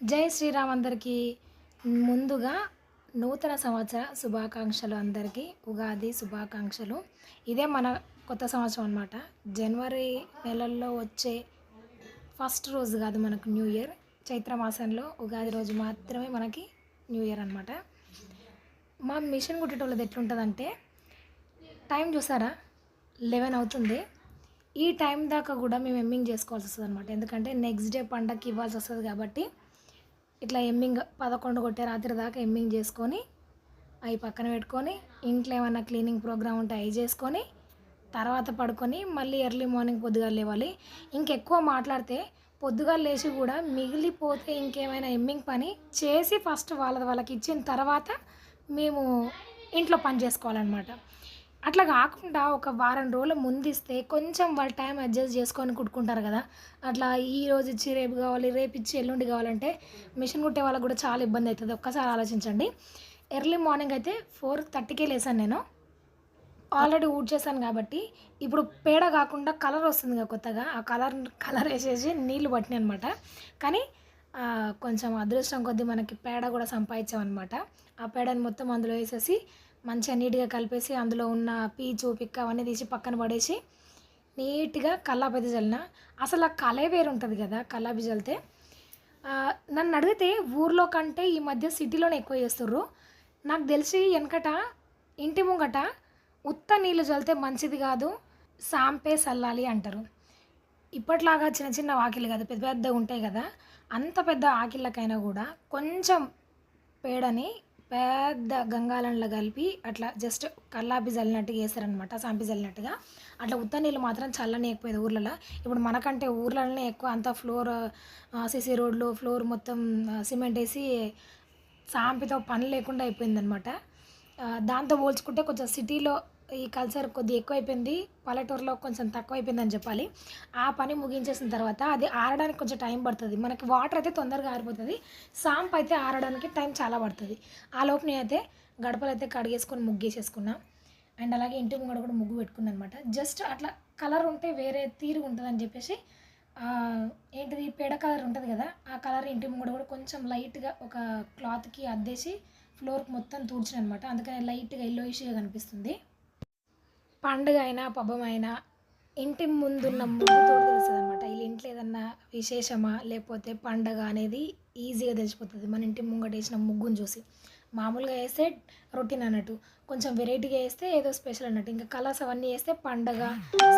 జై శ్రీరామ్ అందరికీ ముందుగా నూతన సంవత్సర శుభాకాంక్షలు అందరికీ ఉగాది శుభాకాంక్షలు. ఇదే మన కొత్త సంవత్సరం అనమాట జనవరి నెలల్లో వచ్చే ఫస్ట్ రోజు కాదు మనకు న్యూ ఇయర్. చైత్ర మాసంలో ఉగాది రోజు మాత్రమే మనకి న్యూ ఇయర్ అనమాట మా మిషన్ కుట్టేటోళ్ళది ఎట్లుంటుందంటే టైం చూసారా? లెవెన్ అవుతుంది. ఈ టైం దాకా కూడా మేము ఎమ్మింగ్ చేసుకోవాల్సి వస్తుంది అనమాట ఎందుకంటే నెక్స్ట్ డే పండగకి ఇవ్వాల్సి వస్తుంది కాబట్టి ఇట్లా ఎమ్మింగ్ పదకొండు కొట్టే రాత్రి దాకా ఎమ్మింగ్ చేసుకొని అవి పక్కన పెట్టుకొని ఇంట్లో ఏమైనా క్లీనింగ్ ప్రోగ్రామ్ ఉంటే అవి చేసుకొని తర్వాత పడుకొని మళ్ళీ ఎర్లీ మార్నింగ్ పొద్దుగా లేవాలి. ఇంకెక్కువ మాట్లాడితే పొద్దుగా లేచి కూడా మిగిలిపోతే ఇంకేమైనా ఎమ్మింగ్ పని చేసి ఫస్ట్ వాళ్ళ వాళ్ళకి ఇచ్చిన తర్వాత మేము ఇంట్లో పని చేసుకోవాలన్నమాట. అట్లా కాకుండా ఒక వారం రోజుల ముందు ఇస్తే కొంచెం వాళ్ళు టైం అడ్జస్ట్ చేసుకొని కుట్టుకుంటారు కదా. అట్లా ఈ రోజు ఇచ్చి రేపు కావాలి రేపు ఇచ్చి ఎల్లుండి కావాలంటే మిషన్ కుట్టే వాళ్ళకి కూడా చాలా ఇబ్బంది అవుతుంది. ఒక్కసారి ఆలోచించండి. ఎర్లీ మార్నింగ్ అయితే ఫోర్ థర్టీకే లేసాను నేను. ఆల్రెడీ ఊడ్ చేశాను కాబట్టి ఇప్పుడు పేడ కాకుండా కలర్ వస్తుంది కదా కొత్తగా. ఆ కలర్ కలర్ వేసేసి నీళ్ళు పట్టినాయి అనమాట కానీ కొంచెం అదృష్టం కొద్దీ మనకి పేడ కూడా సంపాదించామన్నమాట. ఆ పేడని మొత్తం అందులో వేసేసి మంచిగా నీట్గా కలిపేసి అందులో ఉన్న పీచు పిక్క అవన్నీ తీసి పక్కన పడేసి నీట్గా కల్లాపతి చల్లిన. అసలు ఆ కళే వేరు ఉంటుంది కదా కల్లాపి చల్లితే. నన్ను అడిగితే ఊర్లో కంటే ఈ మధ్య సిటీలోనే ఎక్కువ చేస్తుర్రు. నాకు తెలిసి వెనకట ఇంటి ముంగట ఉత్త నీళ్ళు చల్లితే మంచిది కాదు సాంపే చల్లాలి అంటారు. ఇప్పట్లాగా చిన్న చిన్న వాకిళ్ళు కదా పెద్ద పెద్దగా ఉంటాయి కదా. అంత పెద్ద ఆకిళ్ళకైనా కూడా కొంచెం పేడని పెద్ద గంగాలంలో కలిపి అట్లా జస్ట్ కల్లాపి చల్లినట్టుగా వేస్తారనమాట సాంపి చల్లినట్టుగా అట్లా ఉత్త నీళ్ళు మాత్రం చల్లనియకపోయేది ఊర్లలో. ఇప్పుడు మనకంటే ఊర్లలోనే ఎక్కువ అంతా ఫ్లోర్ సిసి రోడ్లు ఫ్లోర్ మొత్తం సిమెంట్ వేసి సాంపితో పని లేకుండా అయిపోయిందనమాట దాంతో పోల్చుకుంటే కొంచెం సిటీలో ఈ కల్చర్ కొద్దిగా ఎక్కువైపోయింది పల్లెటూరులో కొంచెం తక్కువైపోయింది అని చెప్పాలి. ఆ పని ముగించేసిన తర్వాత అది ఆరడానికి కొంచెం టైం పడుతుంది. మనకి వాటర్ అయితే తొందరగా ఆరిపోతుంది సాంప్ అయితే ఆరడానికి టైం చాలా పడుతుంది. ఆ లోపు నేనైతే గడపలు అయితే కడిగేసుకొని ముగ్గేసేసుకున్నా. అండ్ అలాగే ఇంటి ముంగడ కూడా ముగ్గు పెట్టుకున్నాను అనమాట జస్ట్ అట్లా కలర్ ఉంటే వేరే తీరు ఉంటుందని చెప్పేసి ఏంటిది పేడ కలర్ ఉంటుంది కదా ఆ కలర్ ఇంటి ముంగడ కూడా కొంచెం లైట్గా ఒక క్లాత్కి అద్దేసి ఫ్లోర్కి మొత్తం తూడ్చిన అనమాట అందుకని లైట్గా ఎల్లోయిష్గా కనిపిస్తుంది. పండుగ అయినా పబ్బం అయినా ఇంటి ముందున్న ముగ్గుతో తెలుస్తుంది అనమాట వీళ్ళ ఇంట్లో ఏదన్నా విశేషమా? లేకపోతే పండగ అనేది ఈజీగా తెలిసిపోతుంది. మన ఇంటి ముంగట వేసిన ముగ్గును చూసి. మామూలుగా వేస్తే రొటీన్ అన్నట్టు. కొంచెం వెరైటీగా వేస్తే ఏదో స్పెషల్ అన్నట్టు. ఇంకా కలర్స్ అవన్నీ వేస్తే పండగ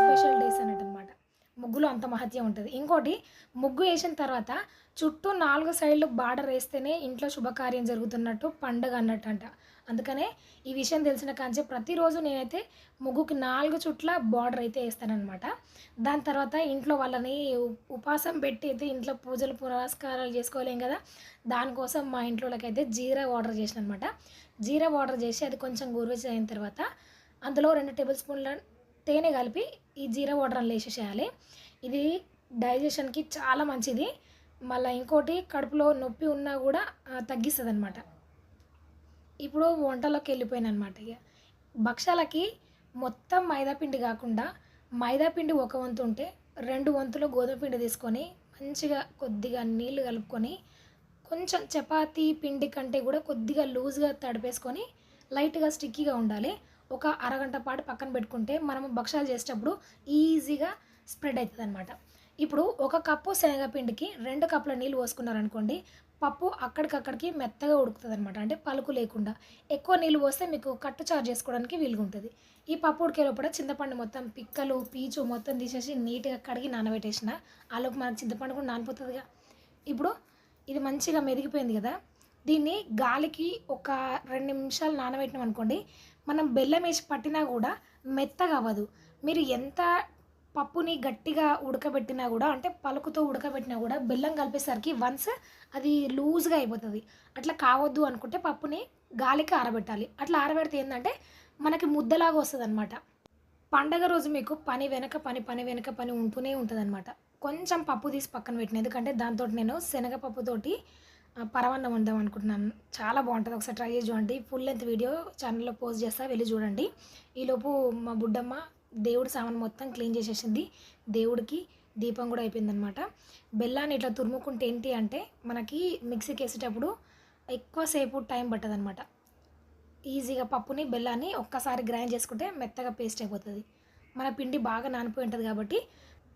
స్పెషల్ డేస్ అన్నట్టు అనమాట ముగ్గులో అంత మహత్యం ఉంటుంది. ఇంకోటి ముగ్గు వేసిన తర్వాత చుట్టూ నాలుగు సైడ్లు బార్డర్ వేస్తేనే ఇంట్లో శుభకార్యం జరుగుతున్నట్టు పండగ అన్నట్టు అంట అందుకనే ఈ విషయం తెలిసిన కాంచే ప్రతిరోజు నేనైతే ముగ్గుకి నాలుగు చుట్ల బార్డర్ అయితే వేస్తానమాట దాని తర్వాత ఇంట్లో వాళ్ళని ఉపాసం పెట్టి అయితే ఇంట్లో పూజలు పురస్కారాలు చేసుకోలేం కదా దానికోసం మా ఇంట్లోకైతే జీరా ఆర్డర్ చేసిన అనమాట జీరా ఆర్డర్ చేసి అది కొంచెం గోరువెచ్చ అయిన తర్వాత అందులో రెండు టేబుల్ స్పూన్ల తేనె కలిపి ఈ జీరా వాటర్ అందులో వేసేసేయాలి. ఇది డైజెషన్కి చాలా మంచిది. మళ్ళీ ఇంకోటి కడుపులో నొప్పి ఉన్నా కూడా తగ్గిస్తుంది అనమాట ఇప్పుడు వంటలోకి వెళ్ళిపోయాను అనమాట ఇక. భక్షాలకి మొత్తం మైదాపిండి కాకుండా మైదాపిండి ఒక వంతు ఉంటే రెండు వంతులు గోధుమ పిండి తీసుకొని మంచిగా కొద్దిగా నీళ్ళు కలుపుకొని కొంచెం చపాతీ పిండి కంటే కూడా కొద్దిగా లూజ్గా తడిపేసుకొని లైట్గా స్టిక్కీగా ఉండాలి. ఒక అరగంట పాటు పక్కన పెట్టుకుంటే మనము భక్షాలు చేసేటప్పుడు ఈజీగా స్ప్రెడ్ అవుతుంది అనమాట ఇప్పుడు ఒక కప్పు శనగపిండికి రెండు కప్పుల నీళ్ళు పోసుకున్నారనుకోండి పప్పు అక్కడికక్కడికి మెత్తగా ఉడుకుతుంది అనమాట అంటే పలుకు లేకుండా. ఎక్కువ నీళ్ళు పోస్తే మీకు కట్టు చారు చేసుకోవడానికి వీలుగా ఉంటుంది. ఈ పప్పు ఉడికే లోపల చింతపండు మొత్తం పిక్కలు పీచు మొత్తం తీసేసి నీట్గా కడిగి నానబెట్టేసిన. ఆలోపు మనకు చింతపండు కూడా నానిపోతుందిగా. ఇప్పుడు ఇది మంచిగా మెదిగిపోయింది కదా. దీన్ని గాలికి ఒక రెండు నిమిషాలు నానబెట్టినాం అనుకోండి మనం బెల్లం వేసి పట్టినా కూడా మెత్తగా అవ్వదు. మీరు ఎంత పప్పుని గట్టిగా ఉడకబెట్టినా కూడా అంటే పలుకుతో ఉడకబెట్టినా కూడా బెల్లం కలిపేసరికి వన్స్ అది లూజ్గా అయిపోతుంది. అట్లా కావద్దు అనుకుంటే పప్పుని గాలికి ఆరబెట్టాలి. అట్లా ఆరబెడితే ఏంటంటే మనకి ముద్దలాగా వస్తుంది అనమాట పండగ రోజు మీకు పని వెనక పని పని వెనక పని ఉంటూనే ఉంటుంది అనమాట కొంచెం పప్పు తీసి పక్కన పెట్టిన ఎందుకంటే దాంతో నేను శనగపప్పుతోటి పరవన్నం పరమాన్నం వందాం అనుకుంటున్నాను. చాలా బాగుంటుంది. ఒకసారి ట్రై చేసి చూడండి. ఫుల్ లెంత్ వీడియో ఛానల్లో పోస్ట్ చేస్తా వెళ్ళి చూడండి. ఈలోపు మా బుడ్డమ్మ దేవుడి సామాన్ మొత్తం క్లీన్ చేసేసింది. దేవుడికి దీపం కూడా అయిపోయిందనమాట బెల్లాన్ని ఇట్లా తురుముకుంటే ఏంటి అంటే మనకి మిక్సీకి వేసేటప్పుడు ఎక్కువసేపు టైం పట్టదనమాట ఈజీగా పప్పుని బెల్లాన్ని ఒక్కసారి గ్రైండ్ చేసుకుంటే మెత్తగా పేస్ట్ అయిపోతుంది. మన పిండి బాగా నానిపోయి ఉంటుంది కాబట్టి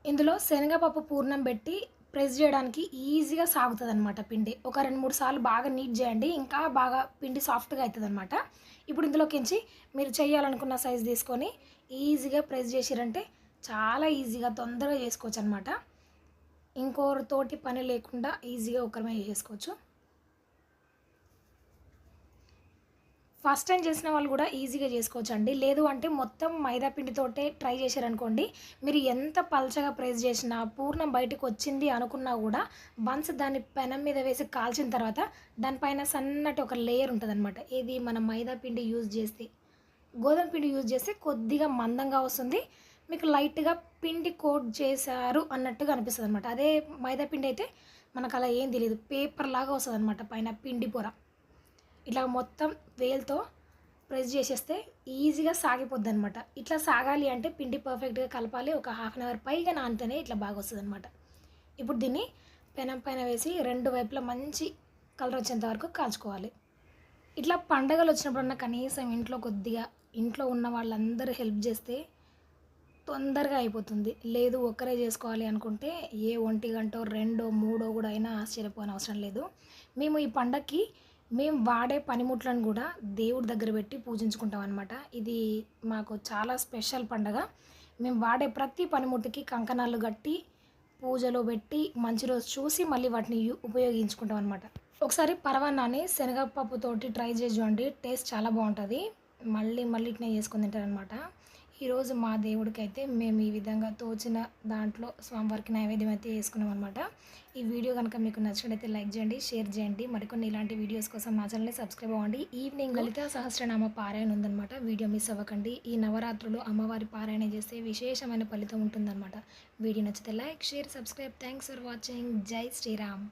ఇందులో శనగపప్పు పూర్ణం పెట్టి ప్రెస్ చేయడానికి ఈజీగా సాగుతుంది అనమాట పిండి. ఒక రెండు మూడు సార్లు బాగా నీట్ చేయండి ఇంకా బాగా పిండి సాఫ్ట్గా అవుతుంది అనమాట ఇప్పుడు ఇందులోకించి మీరు చేయాలనుకున్న సైజ్ తీసుకొని ఈజీగా ప్రెస్ చేసారంటే చాలా ఈజీగా తొందరగా చేసుకోవచ్చు అనమాట ఇంకోరితోటి పని లేకుండా ఈజీగా ఒకరిమే చేసుకోవచ్చు. ఫస్ట్ టైం చేసిన వాళ్ళు కూడా ఈజీగా చేసుకోవచ్చు అండి లేదు అంటే మొత్తం మైదా పిండితోటే ట్రై చేశారనుకోండి మీరు ఎంత పల్చగా ప్రెస్ చేసినా పూర్ణం బయటకు వచ్చింది అనుకున్నా కూడా వన్స్ దాన్ని పెనం మీద వేసి కాల్చిన తర్వాత దానిపైన సన్నటి ఒక లేయర్ ఉంటుంది అనమాట ఇది మనం మైదా పిండి యూజ్ చేస్తే. గోధుమ పిండి యూజ్ చేస్తే కొద్దిగా మందంగా వస్తుంది. మీకు లైట్గా పిండి కోట్ చేశారు అన్నట్టుగా అనిపిస్తుంది అనమాట అదే మైదా పిండి అయితే మనకు అలా ఏం తెలియదు పేపర్ లాగా వస్తుంది అనమాట పైన పిండి పొర. ఇట్లా మొత్తం వేల్తో ప్రెస్ చేసేస్తే ఈజీగా సాగిపోద్ది అనమాట ఇట్లా సాగాలి అంటే పిండి పర్ఫెక్ట్గా కలపాలి. ఒక హాఫ్ అన్ అవర్ పైగా నానితేనే ఇట్లా బాగా వస్తుంది అనమాట ఇప్పుడు దీన్ని పెనం పైన వేసి రెండు వైపులా మంచి కలర్ వచ్చేంత వరకు కాల్చుకోవాలి. ఇట్లా పండగలు వచ్చినప్పుడన్నా కనీసం ఇంట్లో కొద్దిగా ఇంట్లో ఉన్న వాళ్ళందరూ హెల్ప్ చేస్తే తొందరగా అయిపోతుంది. లేదు ఒక్కరే చేసుకోవాలి అనుకుంటే ఏ ఒంటి గంటో రెండో మూడో కూడా అయినా ఆశ్చర్యపోని అవసరం లేదు. మేము ఈ పండగకి మేము వాడే పనిముట్లను కూడా దేవుడి దగ్గర పెట్టి పూజించుకుంటాం అనమాట ఇది మాకు చాలా స్పెషల్ పండగ. మేము వాడే ప్రతి పనిముట్టుకి కంకణాలు కట్టి పూజలో పెట్టి మంచి రోజు చూసి మళ్ళీ వాటిని ఉపయోగించుకుంటాం అనమాట ఒకసారి పరవాన్నాన్ని శనగపప్పుతోటి ట్రై చేసి చూడండి టేస్ట్ చాలా బాగుంటుంది. మళ్ళీ మళ్ళీ ఇట్నే చేసుకుని తింటారనమాట ఈరోజు మా దేవుడికి అయితే మేము ఈ విధంగా తోచిన దాంట్లో స్వామివారికి నైవేద్యం అయితే వేసుకున్నాం అనమాట ఈ వీడియో కనుక మీకు నచ్చినట్లయితే లైక్ చేయండి షేర్ చేయండి. మరికొన్ని ఇలాంటి వీడియోస్ కోసం నా ఛానల్ని సబ్స్క్రైబ్ అవ్వండి. ఈవినింగ్ లలిత సహస్రనామ పారాయణ ఉందన్నమాట. వీడియో మిస్ అవ్వకండి. ఈ నవరాత్రులు అమ్మవారి పారాయణ చేస్తే విశేషమైన ఫలితం ఉంటుందన్నమాట. వీడియో నచ్చితే like share subscribe. Thanks for watching. జై శ్రీరామ్.